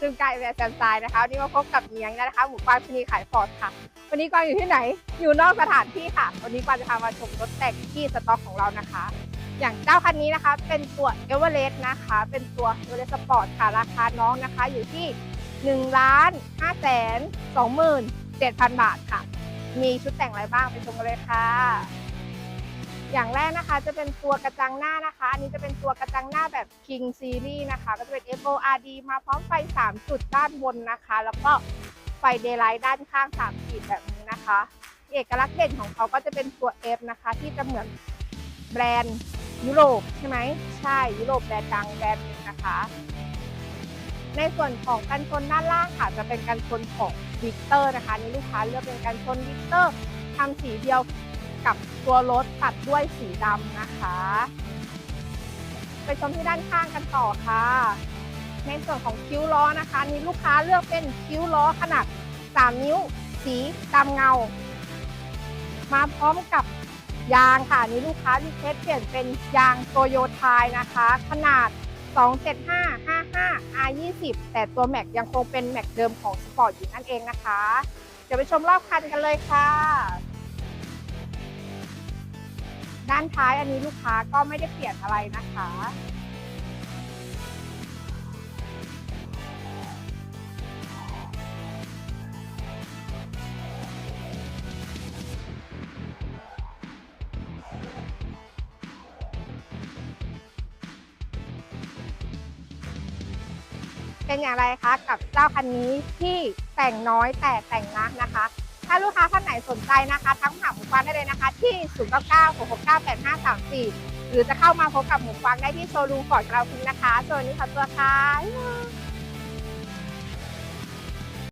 ซึ่งกายแวร์แซมไซน์นะคะวันนี้มาพบกับเมียงนะคะ หมูกวางชนีขายฟอร์ดค่ะ วันนี้กวางอยู่ที่ไหน อยู่นอกสถานที่ค่ะ วันนี้กวางจะพามาชมรถแต่งที่สต็อกของเรานะคะ อย่างเจ้าคันนี้นะคะ เป็นตัวเอเวอเรสต์นะคะ เป็นตัวเอเวอเรสต์สปอร์ตค่ะ ราคาน้องนะคะ อยู่ที่1ล้าน5แสน2 7 0 0 0บาทค่ะ มีชุดแต่งอะไรบ้างไปชมกันเลยค่ะ อย่างแรกนะคะจะเป็นตัวกระจังหน้านะคะ อันนี้จะเป็นตัวกระจังหน้าแบบ King Series นะคะ ก็จะเป็น FORD มาพร้อมไฟ 3 จุดด้านบนนะคะ แล้วก็ไฟเดย์ไลท์ด้านข้าง 3 ขีดแบบนี้นะคะ เอกลักษณ์เด่นของเขาก็จะเป็นตัว F นะคะ ที่จะเหมือนแบรนด์ยุโรปใช่ไหมใช่ ยุโรปแบรนด์ดังแบรนด์หนึงนะคะ ในส่วนของกันชนด้านล่างค่ะจะเป็นกันชนของวิกเตอร์นะคะนี่ลูกค้าเลือกเป็นกันชนวิกเตอร์ทำสีเดียว กับตัวรถตัดด้วยสีดำนะคะ ไปชมที่ด้านข้างกันต่อค่ะ ในส่วนของคิ้วล้อนะคะนี่ลูกค้าเลือกเป็นคิ้วล้อขนาด 3 นิ้ว สีดำเงา มาพร้อมกับยางค่ะนี่ลูกค้ารีเควสเปลี่ยนเป็นยางโตโยไทยนะคะ ขนาด 275 55 R20 แต่ตัวแม็กยังคงเป็นแม็กเดิมของสปอร์ตอยู่นั่นเองนะคะ เดี๋ยวไปชมรอบคันกันเลยค่ะ ด้านท้ายอันนี้ลูกค้าก็ไม่ได้เปลี่ยนอะไรนะคะ เป็นอย่างไรคะกับเจ้าคันนี้ที่แต่งน้อยแต่แต่งนักนะคะาลูกค้าท่านไหนสนใจนะคะทั้งถาหมูกวางได้เลยนะคะ ที่ 0 9 9 6 6 9 8 5 3 4 หรือจะเข้ามาพบกับหมูกวางได้ที่โชว์รูมฟอร์ดกราวพิงนะคะสวัสดีค่ะตัวค่ะบ๊า